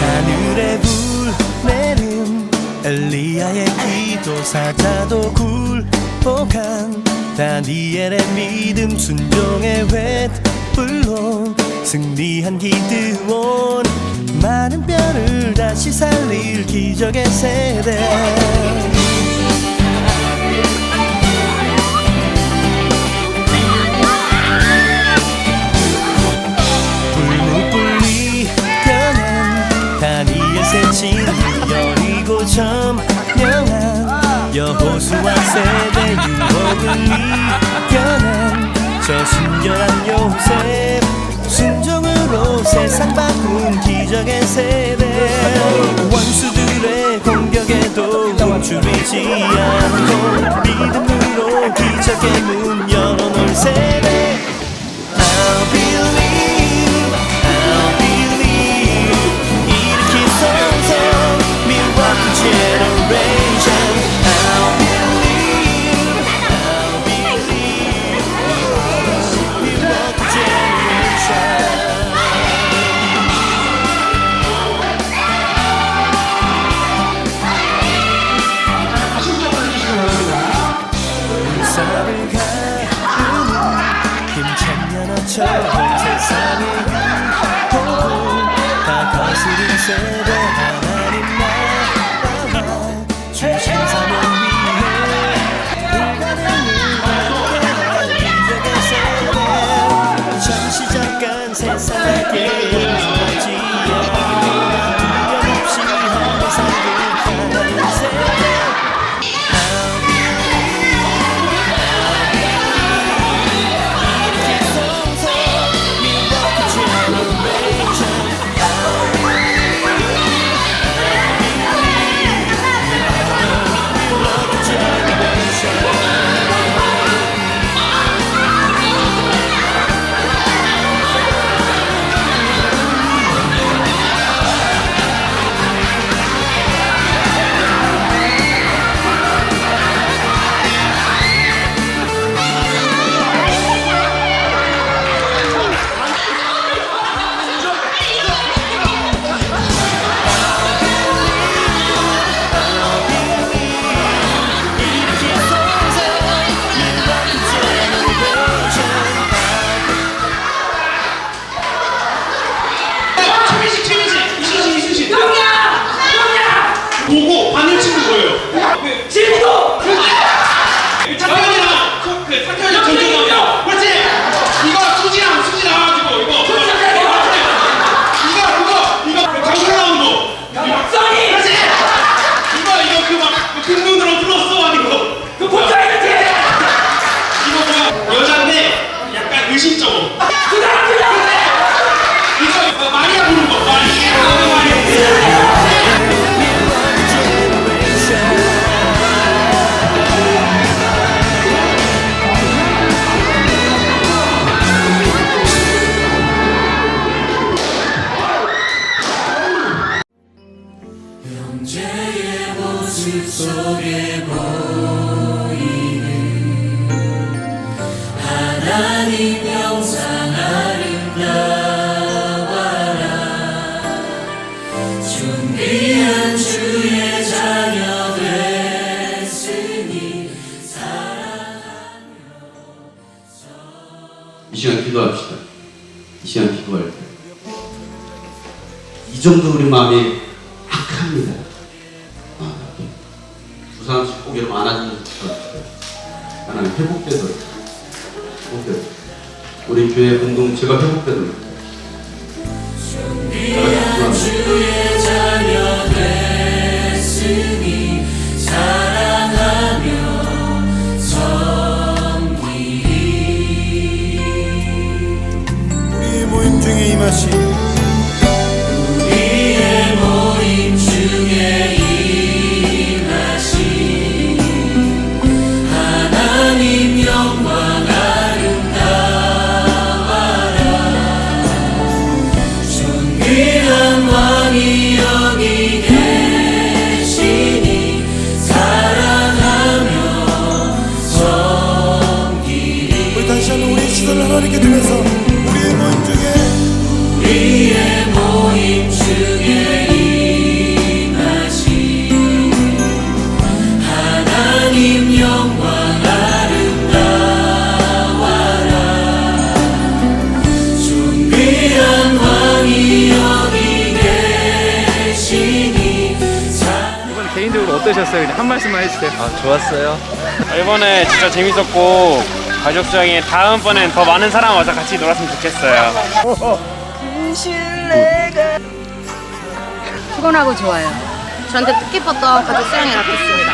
하늘에 불 내린 엘리야의 기도 사자도 굴복한 다니엘의 믿음 순종의 횃 불로 승리한 기드온 많은 뼈를 다시 살릴 기적의 세대. 불무불리 변한 다니엘 새친 여리고 점령한 여호수아 세대 유혹을 이겨낸 저 순결한 요셉 순종으로 세상 바꾼 기적의 세대. 원수들의 공격에도 멈추지 않고 믿음으로 기적의 문 열어놓을 세대 물살을 가르는 힘찬 연어처럼 탁 속에 보이는 하나님 영상 아름다워라 준비한 주의 자녀 됐으니 이 시간 기도합시다. 이 시간 기도할 때. 이 정도 우리 마음이 안아주면서 기도합시다. 하나님 회복되도록. 회복되도록. 우리 교회 공동체가 회복되도록. 준비한 주의 자녀 됐으니 사랑하며 섬기리 우리 모임 중에 임하신 어떠셨어요? 그냥 한 말씀만 해주세요. 아 좋았어요. 이번에 진짜 재밌었고 가족 수영이 다음번엔 더 많은 사람 와서 같이 놀았으면 좋겠어요. 피곤하고 좋아요. 저한테 뜻깊었던 가족 수영이 주님 사랑합니다